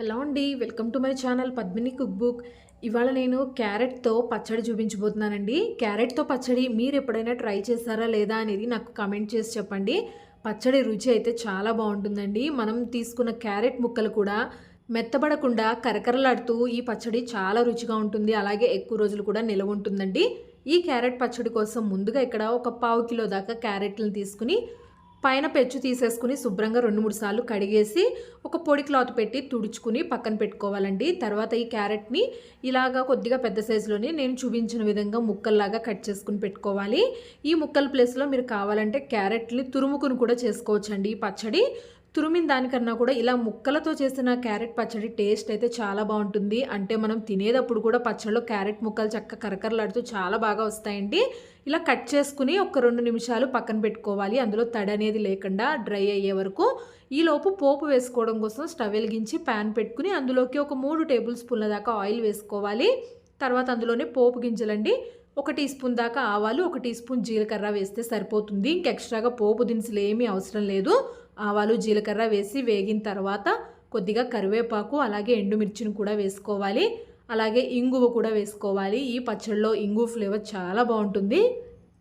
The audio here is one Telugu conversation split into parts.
హలో అండి welcome to my channel Padmini cook book. ఇవాళ నేను క్యారెట్తో పచ్చడి చూపించబోతున్నానండి. క్యారెట్తో పచ్చడి మీరు ఎప్పుడైనా ట్రై చేస్తారా లేదా అనేది నాకు కమెంట్ చేసి చెప్పండి. పచ్చడి రుచి అయితే చాలా బాగుంటుందండి. మనం తీసుకున్న క్యారెట్ ముక్కలు కూడా మెత్తబడకుండా కరకరలాడుతూ ఈ పచ్చడి చాలా రుచిగా ఉంటుంది. అలాగే ఎక్కువ రోజులు కూడా నిలవ ఉంటుందండి. ఈ క్యారెట్ పచ్చడి కోసం ముందుగా ఇక్కడ ఒక పావు కిలో దాకా క్యారెట్లను తీసుకుని పైన పెచ్చు తీసేసుకుని శుభ్రంగా రెండు మూడు సార్లు కడిగేసి ఒక పొడి క్లాత్ పెట్టి తుడుచుకుని పక్కన పెట్టుకోవాలండి. తర్వాత ఈ క్యారెట్ని ఇలాగా కొద్దిగా పెద్ద సైజులోనే నేను చూపించిన విధంగా ముక్కల్లాగా కట్ చేసుకుని పెట్టుకోవాలి. ఈ ముక్కల ప్లేస్లో మీరు కావాలంటే క్యారెట్ని తురుముకుని కూడా చేసుకోవచ్చండి. ఈ పచ్చడి తురిమిన దానికన్నా కూడా ఇలా ముక్కలతో చేసిన క్యారెట్ పచ్చడి టేస్ట్ అయితే చాలా బాగుంటుంది. అంటే మనం తినేటప్పుడు కూడా పచ్చడిలో క్యారెట్ ముక్కలు చక్క కరకరలాడుతూ చాలా బాగా వస్తాయండి. ఇలా కట్ చేసుకుని ఒక రెండు నిమిషాలు పక్కన పెట్టుకోవాలి. అందులో తడి అనేది లేకుండా డ్రై అయ్యే వరకు ఈలోపు పోపు వేసుకోవడం కోసం స్టవ్ వెలిగించి ప్యాన్ పెట్టుకుని అందులోకి ఒక మూడు టేబుల్ స్పూన్ల దాకా ఆయిల్ వేసుకోవాలి. తర్వాత అందులోనే పోపు గింజలండి. ఒక టీ స్పూన్ దాకా ఆవాలు ఒక టీ స్పూన్ జీలకర్ర వేస్తే సరిపోతుంది. ఇంక ఎక్స్ట్రాగా పోపు దినుసులు ఏమీ అవసరం లేదు. ఆవాలు జీలకర్ర వేసి వేగిన తర్వాత కొద్దిగా కరివేపాకు అలాగే ఎండుమిర్చిని కూడా వేసుకోవాలి. అలాగే ఇంగువ కూడా వేసుకోవాలి. ఈ పచ్చడిలో ఇంగు ఫ్లేవర్ చాలా బాగుంటుంది.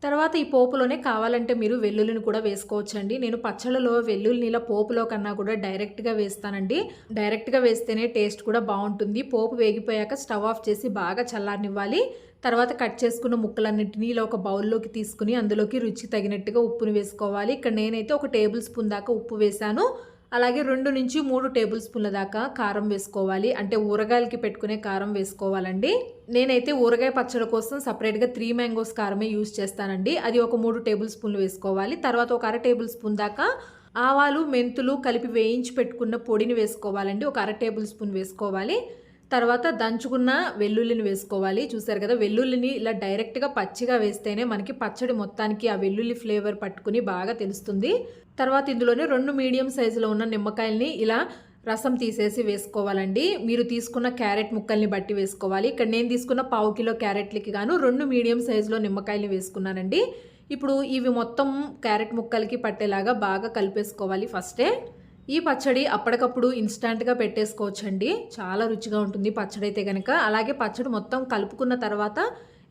తర్వాత ఈ పోపులోనే కావాలంటే మీరు వెల్లుల్లిని కూడా వేసుకోవచ్చండి. నేను పచ్చళ్ళలో వెల్లుల్లి నీళ్ళ పోపులో కన్నా కూడా డైరెక్ట్గా వేస్తానండి. డైరెక్ట్గా వేస్తేనే టేస్ట్ కూడా బాగుంటుంది. పోపు వేగిపోయాక స్టవ్ ఆఫ్ చేసి బాగా చల్లారనివ్వాలి. తర్వాత కట్ చేసుకున్న ముక్కలన్నింటినీ ఇలా ఒక బౌల్లోకి తీసుకుని అందులోకి రుచి తగినట్టుగా ఉప్పుని వేసుకోవాలి. ఇక్కడ నేనైతే ఒక టేబుల్ స్పూన్ దాకా ఉప్పు వేశాను. అలాగే రెండు నుంచి మూడు టేబుల్ స్పూన్ల దాకా కారం వేసుకోవాలి. అంటే ఊరగాయలకి పెట్టుకునే కారం వేసుకోవాలండి. నేనైతే ఊరగాయ పచ్చడి కోసం సపరేట్గా త్రీ మ్యాంగోస్ కారమే యూజ్ చేస్తానండి. అది ఒక మూడు టేబుల్ స్పూన్లు వేసుకోవాలి. తర్వాత ఒక అర టేబుల్ స్పూన్ దాకా ఆవాలు మెంతులు కలిపి వేయించి పెట్టుకున్న పొడిని వేసుకోవాలండి. ఒక అర టేబుల్ స్పూన్ వేసుకోవాలి. తర్వాత దంచుకున్న వెల్లుల్లిని వేసుకోవాలి. చూసారు కదా వెల్లుల్లిని ఇలా డైరెక్ట్గా పచ్చిగా వేస్తేనే మనకి పచ్చడి మొత్తానికి ఆ వెల్లుల్లి ఫ్లేవర్ పట్టుకుని బాగా తెలుస్తుంది. తర్వాత ఇందులోనే రెండు మీడియం సైజులో ఉన్న నిమ్మకాయల్ని ఇలా రసం తీసేసి వేసుకోవాలండి. మీరు తీసుకున్న క్యారెట్ ముక్కల్ని బట్టి వేసుకోవాలి. ఇక్కడ నేను తీసుకున్న పావు కిలో క్యారెట్లకి గాను రెండు మీడియం సైజులో నిమ్మకాయలు వేసుకున్నానండి. ఇప్పుడు ఇవి మొత్తం క్యారెట్ ముక్కలకి పట్టేలాగా బాగా కలిపేసుకోవాలి ఫస్టే. ఈ పచ్చడి అప్పటికప్పుడు ఇన్స్టాంట్గా పెట్టేసుకోవచ్చండి. చాలా రుచిగా ఉంటుంది పచ్చడి అయితే కనుక అలాగే పచ్చడి మొత్తం కలుపుకున్న తర్వాత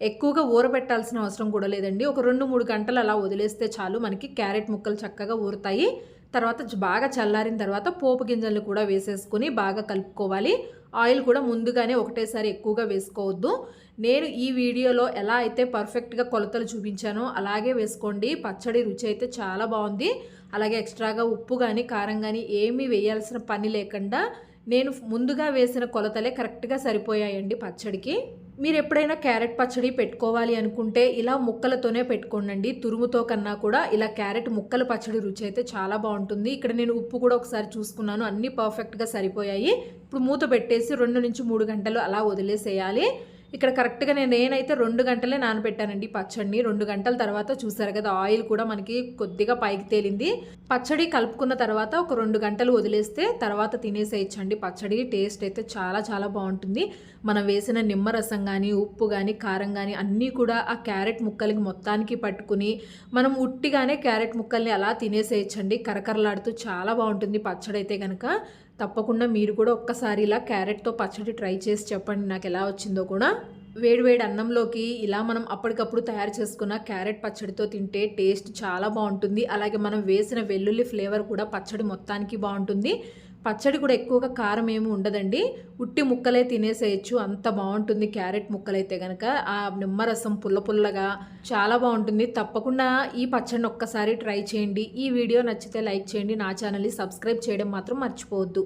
ఎక్కువగా ఊరబెట్టాల్సిన అవసరం కూడా లేదండి. ఒక రెండు మూడు గంటలు అలా వదిలేస్తే చాలు. మనకి క్యారెట్ ముక్కలు చక్కగా ఊరుతాయి. తర్వాత బాగా చల్లారిన తర్వాత పోపు గింజలు కూడా వేసేసుకుని బాగా కలుపుకోవాలి. ఆయిల్ కూడా ముందుగానే ఒకటేసారి ఎక్కువగా వేసుకోవద్దు. నేను ఈ వీడియోలో ఎలా అయితే పర్ఫెక్ట్గా కొలతలు చూపించానో అలాగే వేసుకోండి. పచ్చడి రుచి అయితే చాలా బాగుంది. అలాగే ఎక్స్ట్రాగా ఉప్పు కానీ కారం కానీ ఏమీ వేయాల్సిన పని లేకుండా నేను ముందుగా వేసిన కొలతలే కరెక్ట్గా సరిపోయాయండి పచ్చడికి. మీరు ఎప్పుడైనా క్యారెట్ పచ్చడి పెట్టుకోవాలి అనుకుంటే ఇలా ముక్కలతోనే పెట్టుకోండి తురుముతో కన్నా కూడా ఇలా క్యారెట్ ముక్కల పచ్చడి రుచి అయితే చాలా బాగుంటుంది. ఇక్కడ నేను ఉప్పు కూడా ఒకసారి చూసుకున్నాను. అన్నీ పర్ఫెక్ట్గా సరిపోయాయి. ఇప్పుడు మూత పెట్టేసి రెండు నుంచి మూడు గంటలు అలా వదిలేసేయాలి. ఇక్కడ కరెక్ట్గా నేను నేనైతే రెండు గంటలే నానబెట్టానండి పచ్చడిని. రెండు గంటల తర్వాత చూసారు కదా ఆయిల్ కూడా మనకి కొద్దిగా పైకి తేలింది. పచ్చడి కలుపుకున్న తర్వాత ఒక రెండు గంటలు వదిలేస్తే తర్వాత తినేసేయచ్చండి. పచ్చడి టేస్ట్ అయితే చాలా చాలా బాగుంటుంది. మనం వేసిన నిమ్మరసం కానీ ఉప్పు కానీ కారం కానీ అన్నీ కూడా ఆ క్యారెట్ ముక్కలకి మొత్తానికి పట్టుకుని మనం ఉట్టిగానే క్యారెట్ ముక్కల్ని అలా తినేసేయచ్చండి. కరకరలాడుతూ చాలా బాగుంటుంది పచ్చడి అయితే కనుక తప్పకుండా మీరు కూడా ఒక్కసారి ఇలా క్యారెట్తో పచ్చడి ట్రై చేసి చెప్పండి నాకు ఎలా వచ్చిందో కూడా. వేడివేడి అన్నంలోకి ఇలా మనం అప్పటికప్పుడు తయారు చేసుకున్న క్యారెట్ పచ్చడితో తింటే టేస్ట్ చాలా బాగుంటుంది. అలాగే మనం వేసిన వెల్లుల్లి ఫ్లేవర్ కూడా పచ్చడి మొత్తానికి బాగుంటుంది. పచ్చడి కూడా ఎక్కువగా కారం ఏమి ఉండదండి. ఉట్టి ముక్కలే తినేసేయచ్చు. అంత బాగుంటుంది క్యారెట్ ముక్కలైతే కనుక ఆ నిమ్మరసం పుల్ల పుల్లగా చాలా బాగుంటుంది. తప్పకుండా ఈ పచ్చడిని ఒక్కసారి ట్రై చేయండి. ఈ వీడియో నచ్చితే లైక్ చేయండి. నా ఛానల్ని సబ్స్క్రైబ్ చేయడం మాత్రం మర్చిపోవద్దు.